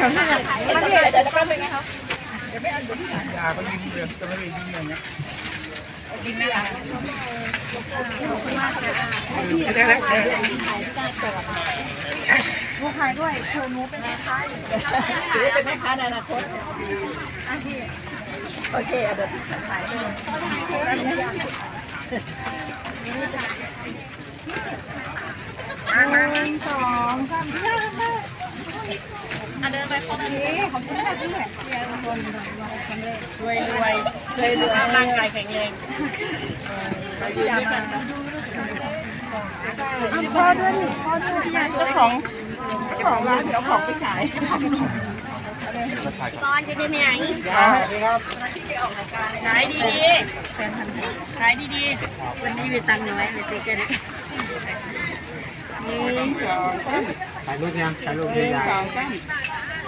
ของพี่เนี่ยมาดิเดี๋ยวจะแป๊บนึงนะคะยาก็ยิงเดือจะไม่ได้ยิงอย่างเงี้ยดินนะคะเดี๋ยวหนูขายด้วยคือหนูเป็นแม่ค้าอยู่หรือเป็นแม่ค้าในอนาคตโอเคเดี๋ยวขายด้วยนึ่งสองสามห้าห้า อะเดินไปครบ นี่ขอบคุณค่ะพี่เนี่ยเรียนคนหนึ่งร้อยคนเลย รวยรวยรวยรวยร่างกายแข็งแรงไปยืนด้วยกันนะอะพ่อด้วยนี่พ่อด้วยพี่ยาเจ้าของเจ้าของร้านเดี๋ยวของไปขายก่อนจะไปไหนยาสวัสดีครับขายดีๆขายดีวันนี้มีตังค์น้อยเลยเจ๊กันๆหนึ่งสองสามถ่ายรูปยังถ่ายรูปหนึ่งยาสอง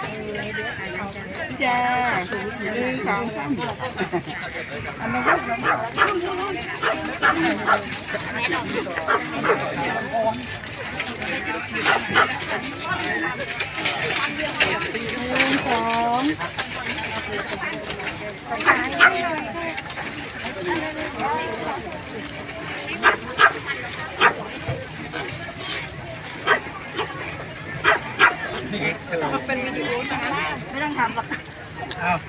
สามจ้าหนึ่งสองสามอันนี้ก็สองเป็นวิดีโอนะคะ ไม่ต้องทำหรอก อ้าว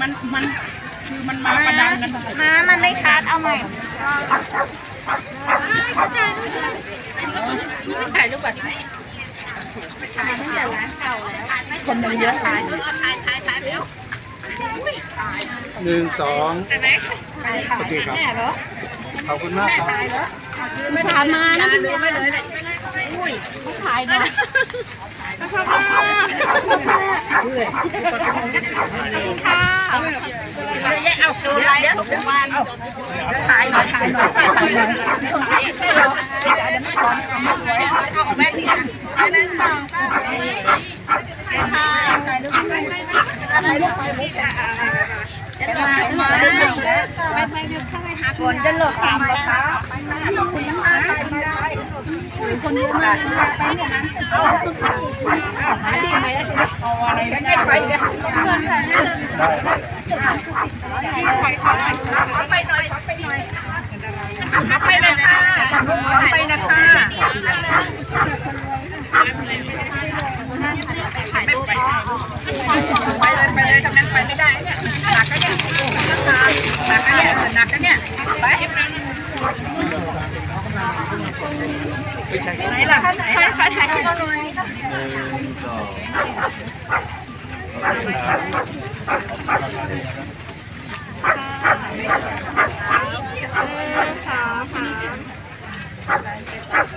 มันมันคือมันมาประดังกันมามันไม่ชัดเอาใหม่ถ่ายรูปก่อนคนมันเยอะถ่ายถ่ายถ่ายถ่ายแล้วหนึ่งสองใช่ไหมโอเคครับขอบคุณมากครับไม่ชามานะดูไม่เลย เลยถ่ายนะก็ชอบมากค่ะเอาดูอะไรเดี๋ยววานถ่ายหน่อยถ่ายหน่อยถ่ายหน่อยเอาแว่นนี้นะหนึ่งสองสามค่ะถ่ายรูปอะไรรูปไปมุกอะ จะมามาไปไปอยู่ข้างในหาคนจะหลบตามนะคะขอบคุณมากคนเยอะมากไปเนี่ยนะเอาหาดีไหมแล้วจะเอาอะไรไม่ไปเลยเพื่อนถ่ายได้เลยไปหน่อยไปหน่อยไปเลยค่ะไปนะคะถ่ายรูปไปไปเลยไปเลยทำนั้นไปไม่ได้เนี่ยหนักก็เนี่ยหนั นักนะเนี่ยไปไหนล่ะไหนล่ะถ่ายถ่ายให้เราหน่อย หนึ่งสอง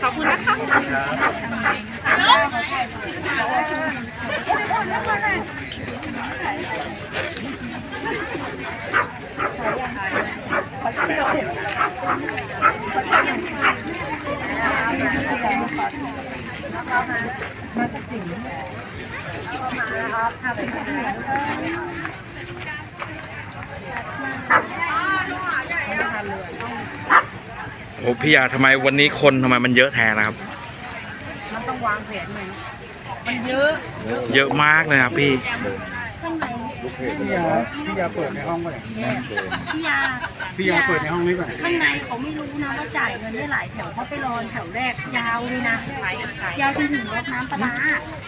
ขอบคุณนะคะ โอ้พี่ยาทำไมวันนี้คนทำไมมันเยอะแทนนะครับ มันต้องวางแผนหน่อยมันเยอะ เยอะมากเลยครับพี่ พี่ยาพี่ยาเปิดในห้องป่ะเนี่ยพี่ยาพี่ยาเปิดในห้องนี้ป่ะเนี่ยข้างในเขาไม่รู้นะว่าจ่ายเงินได้หลายแถวเขาไปรอแถวแรกยาวเลยนะยาวจนถึงรถน้ำปลาร้า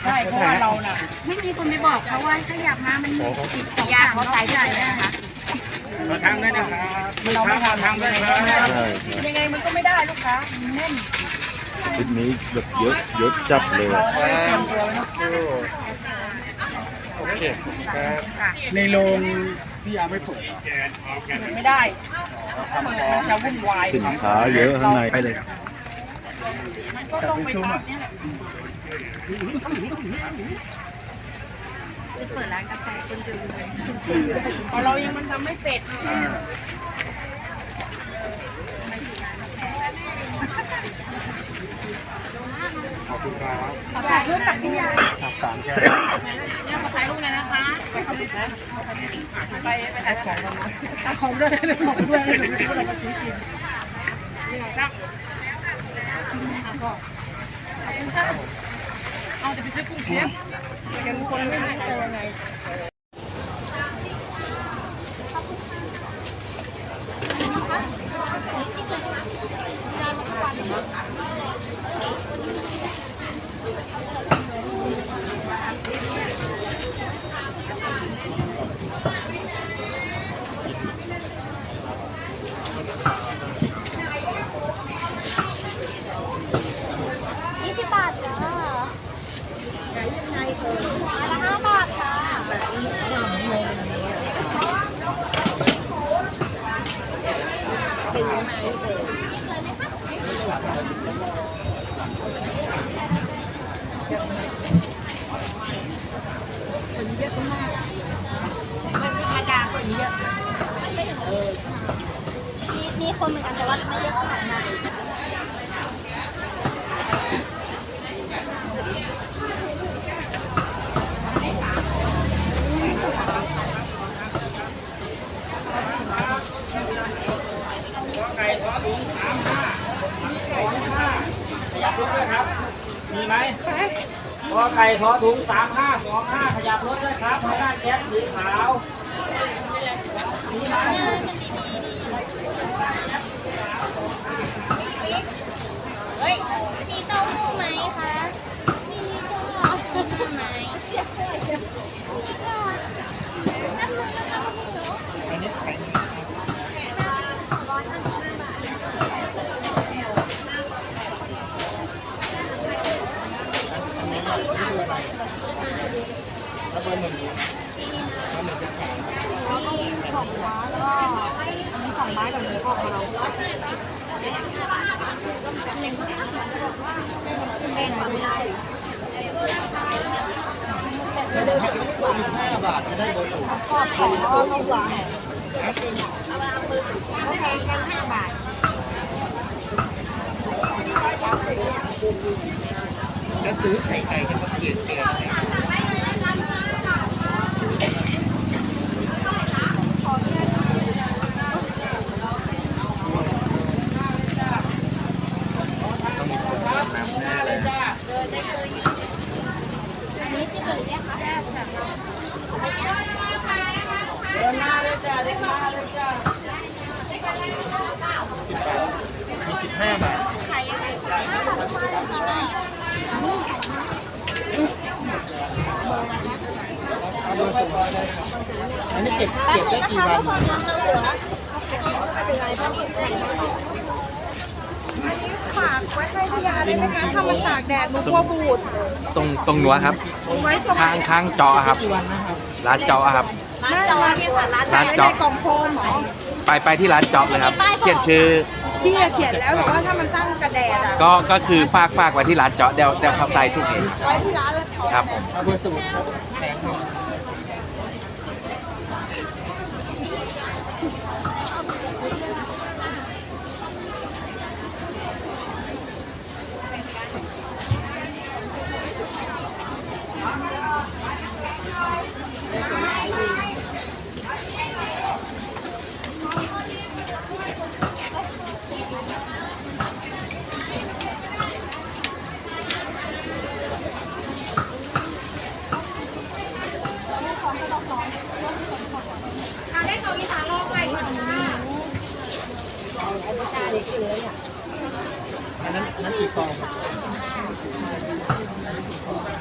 ใช่เพราะว่าเราน่ะไม่มีคนไปบอกเขาว่าถ้าอยากมามันมีติดต่อยากเขาจ่ายได้นะคะมาทางได้นะครับเราไม่ทำทางได้ครับยังไงมันก็ไม่ได้ลูกค้ามันแน่นคลิปนี้แบบเยอะเยอะจับเลย โอเคครับในโรงพี่ยาไม่เปิดเหรอไม่ได้มันจะวุ่นวายสินค้าเยอะข้างในไปเลยครับก็ต้องไปตามเนี่ยเปิดร้านกาแฟคนเดียวเลยพอเรายังมันทำไม่เสร็จ อ่าขอบคุณครับถ่ายรูปกับพี่ยาสามสามแค่เนี่ยขอถ่ายรูปเลยนะคะ ไปไปถ่ายของกันนะถ่ายของด้วยของด้วยนี่ไงจ้ะเอาจะไปซื้อกุ้งเชียงยังคนไม่รู้จะยังไง ยี่สิบบาทจ้าไม้ละห้าบาทค่ะ ยอะมากมันธรรมดาคนเยอะมีมีคนเหมือนกันแต่ว่าไม่เยอะขนาดนั้นไก่ทอดถุงสามห้าสามห้าขยับรกด้วยครับ มีไหม พอไข่ขอถุงสามห้าสองห้าขยับรถด้วยครับทางด้านแก๊สสีขาวมีไหมเฮ้ยมีเต้าหู้ไหมคะ มีเต้าไหมเสียเลยน้ำมันน้ำมัน แล้วซื้อไข่ไก่กันมาเปลี่ยนเปลี่ยน อันนี้จิ้มเลยเนี่ยคะ เดินหน้าเลยจ้าเดินหน้าเลยจ้า มีสิบ ห้าบาทอันนี้เก็บเก็บได้กี่วันฝากไว้ให้พี่ยาได้ไหมคะถ้ามันตากแดดหนูกลัวบูดตรงตรงหนัวครับ ไว้ตรงข้างข้างจาะครับร้านจาะครับ ร้านจอดค่ะร้านร้านในกล่องโฟมเหรอ ไปไปที่ร้านจาะเลยครับ เขียนชื่อ พี่อะเขียนแล้วแต่ว่าถ้ามันตั้งกระแดดอะก็ก็คือฝากฝากไว้ที่ร้านเจาะเดี๋ยวเดี๋ยวเขาใส่ทุกเองไว้ที่ร้านแล้วครับผม เอาเบอร์สูตรแสงหนึ่ง อันนั้น อันนั้นกี่ฟอง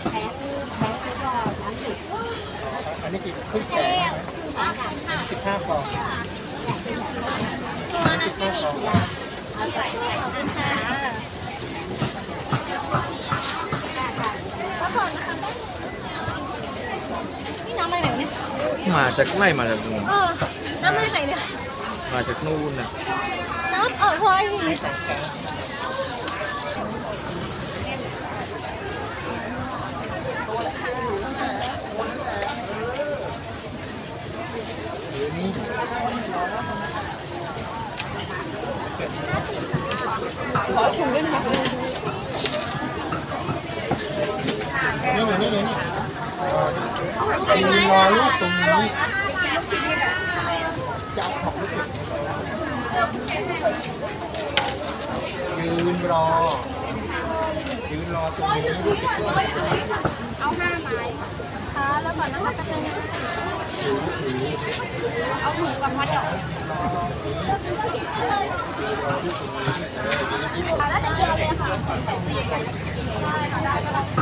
อันนี้กี่ครึ่งแสนสิบห้าฟองตัวน้ำจิ้มอีกเอาใส่ขอบคุณค่ะพักก่อนนะคะนี่น้ำอะไรเนี่ยมาจากไล่มาจากนู่นเออน้ำอะไรไหนเนี่ยมาจากนู่นนะน้ำเออพลอย ยืนรอลูกตรงนี้จะเอาของลูกเก็บยืนรอยืนรอตรงนี้ลูกจะช่วยเอาห้าไม้ค่ะแล้วก่อนนะคะจะเป็นยังไงเอาถุงก่อนมาเดี๋ยวแล้วจะเกี่ยวเลยค่ะ